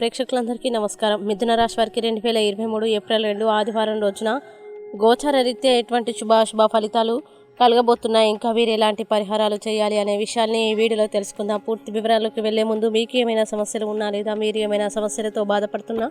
ప్రేక్షకులందరికీ నమస్కారం. మిథున రాశి వారికి రెండు వేల ఇరవై మూడు ఏప్రిల్ రెండు ఆదివారం రోజున గోచర రీత్యా ఎటువంటి శుభాశుభ ఫలితాలు కలగబోతున్నాయి? ఇంకా వీరు ఎలాంటి పరిహారాలు చేయాలి అనే విషయాల్ని ఈ వీడియోలో తెలుసుకుందాం. పూర్తి వివరాలకు వెళ్ళే ముందు మీకు ఏమైనా సమస్యలు ఉన్నా లేదా మీరు ఏమైనా సమస్యలతో బాధపడుతున్నా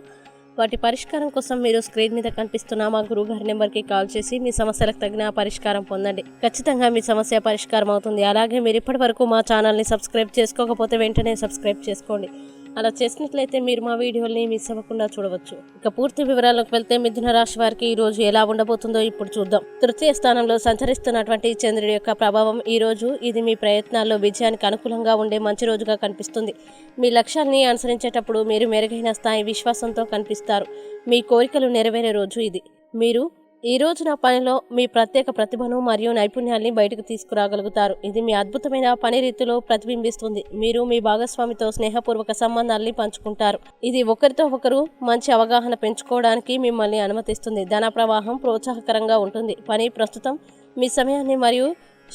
వాటి పరిష్కారం కోసం మీరు స్క్రీన్ మీద కనిపిస్తున్న మా గురువు గారి నెంబర్కి కాల్ చేసి మీ సమస్యలకు తగిన పరిష్కారం పొందండి. ఖచ్చితంగా మీ సమస్య పరిష్కారం అవుతుంది. అలాగే మీరు ఇప్పటి వరకు మా ఛానల్ని సబ్స్క్రైబ్ చేసుకోకపోతే వెంటనే సబ్స్క్రైబ్ చేసుకోండి. అలా చేసినట్లయితే మీరు మా వీడియోల్ని మిస్ అవ్వకుండా చూడవచ్చు. ఇక పూర్తి వివరాలకు వెళ్తే మిథున రాశి వారికి ఈ రోజు ఎలా ఉండబోతుందో ఇప్పుడు చూద్దాం. తృతీయ స్థానంలో సంచరిస్తున్నటువంటి చంద్రుడి యొక్క ప్రభావం ఈ రోజు ఇది మీ ప్రయత్నాల్లో విజయానికి అనుకూలంగా ఉండే మంచి రోజుగా కనిపిస్తుంది. మీ లక్ష్యాన్ని అనుసరించేటప్పుడు మీరు మెరుగైన స్థాయి విశ్వాసంతో కనిపిస్తారు. మీ కోరికలు నెరవేరే రోజు ఇది. మీరు ఈ రోజున పనిలో మీ ప్రత్యేక ప్రతిభను మరియు నైపుణ్యాల్ని బయటకు తీసుకురాగలుగుతారు. ఇది మీ అద్భుతమైన పని రీతిలో ప్రతిబింబిస్తుంది. మీరు మీ భాగస్వామితో స్నేహపూర్వక సంబంధాల్ని పంచుకుంటారు. ఇది ఒకరితో ఒకరు మంచి అవగాహన పెంచుకోవడానికి మిమ్మల్ని అనుమతిస్తుంది. ధన ప్రవాహం ప్రోత్సాహకరంగా ఉంటుంది. పని ప్రస్తుతం మీ సమయాన్ని మరియు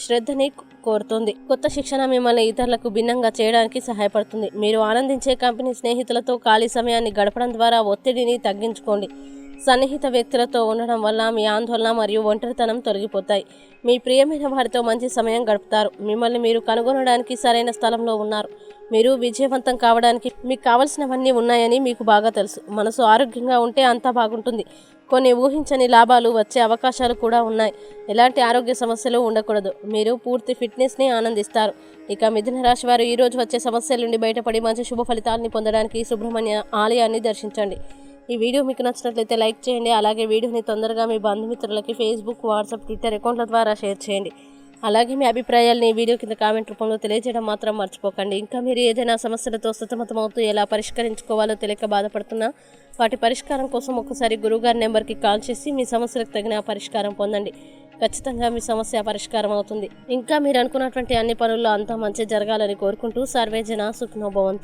శ్రద్ధని కోరుతుంది. కొత్త శిక్షణ మిమ్మల్ని ఇతరులకు భిన్నంగా చేయడానికి సహాయపడుతుంది. మీరు ఆనందించే కంపెనీ స్నేహితులతో ఖాళీ సమయాన్ని గడపడం ద్వారా ఒత్తిడిని తగ్గించుకోండి. సన్నిహిత వ్యక్తులతో ఉండడం వల్ల మీ ఆందోళన మరియు ఒంటరితనం తొలగిపోతాయి. మీ ప్రియమైన వారితో మంచి సమయం గడుపుతారు. మిమ్మల్ని మీరు కనుగొనడానికి సరైన స్థలంలో ఉన్నారు. మీరు విజయవంతం కావడానికి మీకు కావలసినవన్నీ ఉన్నాయని మీకు బాగా తెలుసు. మనసు ఆరోగ్యంగా ఉంటే అంతా బాగుంటుంది. కొన్ని ఊహించని లాభాలు వచ్చే అవకాశాలు కూడా ఉన్నాయి. ఎలాంటి ఆరోగ్య సమస్యలు ఉండకూడదు. మీరు పూర్తి ఫిట్నెస్ని ఆనందిస్తారు. ఇక మిథున రాశి వారు ఈరోజు వచ్చే సమస్యల నుండి బయటపడి మంచి శుభ ఫలితాలని పొందడానికి సుబ్రహ్మణ్య ఆలయాన్ని దర్శించండి. ఈ వీడియో మీకు నచ్చినట్లయితే లైక్ చేయండి. అలాగే వీడియోని తొందరగా మీ బంధుమిత్రులకి ఫేస్బుక్ వాట్సాప్ ట్విట్టర్ అకౌంట్ల ద్వారా షేర్ చేయండి. అలాగే మీ అభిప్రాయాల్ని వీడియో కింద కామెంట్ రూపంలో తెలియజేయడం మాత్రం మర్చిపోకండి. ఇంకా మీరు ఏదైనా సమస్యలతో సతమతమవుతూ ఎలా పరిష్కరించుకోవాలో తెలియక బాధపడుతున్నా వాటి పరిష్కారం కోసం ఒకసారి గురువుగారి నెంబర్కి కాల్ చేసి మీ సమస్యలకు తగిన పరిష్కారం పొందండి. ఖచ్చితంగా మీ సమస్య పరిష్కారం అవుతుంది. ఇంకా మీరు అనుకున్నటువంటి అన్ని పనుల్లో అంతా మంచి జరగాలని కోరుకుంటూ సర్వే జన సుఖ్నోభవంతు